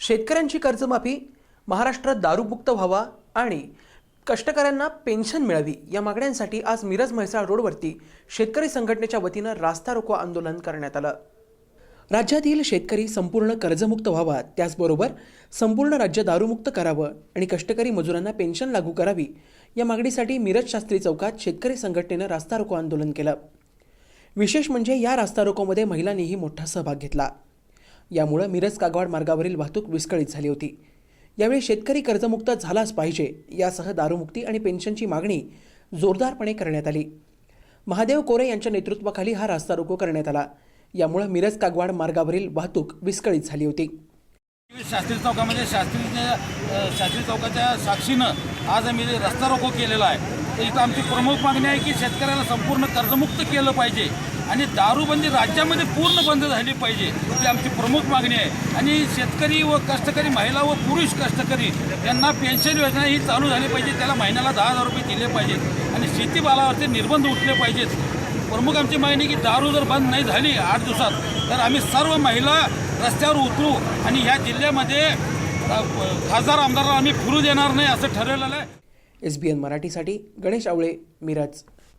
शेतकऱ्यांची कर्जमाफी महाराष्ट्रात दारूमुक्त व्हावा आणि कष्टकऱ्यांना पेन्शन मिळावी या मागण्यांसाठी आज मिरज म्हैसाळ रोडवरती शेतकरी संघटनेच्या वतीनं रास्ता रोको आंदोलन करण्यात आलं. राज्यातील शेतकरी संपूर्ण कर्जमुक्त व्हावा त्याचबरोबर संपूर्ण राज्य दारूमुक्त करावं आणि कष्टकरी मजुरांना पेन्शन लागू करावी या मागणीसाठी मिरज शास्त्री चौकात शेतकरी संघटनेनं रास्ता रोको आंदोलन केलं. विशेष म्हणजे या रास्ता रोकोमध्ये महिलांनीही मोठा सहभाग घेतला. यामुळं मिरज कागवाड मार्गावरील वाहतूक विस्कळीत झाली होती. यावेळी शेतकरी कर्जमुक्त झालाच पाहिजे यासह दारूमुक्ती आणि पेन्शनची मागणी जोरदारपणे करण्यात आली. महादेव कोरे यांच्या नेतृत्वाखाली हा रास्ता रोको करण्यात आला. यामुळं मिरज कागवाड मार्गावरील वाहतूक विस्कळीत झाली होती. शास्त्री चौकामध्ये म्हणजे शास्त्रीच्या शास्त्री चौकाच्या साक्षीनं आज आम्ही रस्ता रोको केलेला आहे तर इथं आमची प्रमुख मागणी आहे की शेतकऱ्याला संपूर्ण कर्जमुक्त केलं पाहिजे. आणि दारूबंदी राज्यामध्ये पूर्ण बंद झाली पाहिजे ही आमची प्रमुख मागणी आहे. आणि शेतकरी व कष्टकरी महिला व पुरुष कष्टकरी यांना पेन्शन योजना ही चालू झाली पाहिजे त्याला महिन्याला दहा हजार रुपये दिले पाहिजेत आणि शेतीमालावरती निर्बंध उठले पाहिजेत. प्रमुख आमची मागणी की दारू जर बंद नाही झाली आठ दिवसात तर आम्ही सर्व महिला रस्त्यावर उतरू आणि ह्या जिल्ह्यामध्ये खासदार आमदाराला आम्ही फिरू देणार नाही असं ठरवलेलं आहे. एस बी एन मराठीसाठी गणेश आवळे मिरज.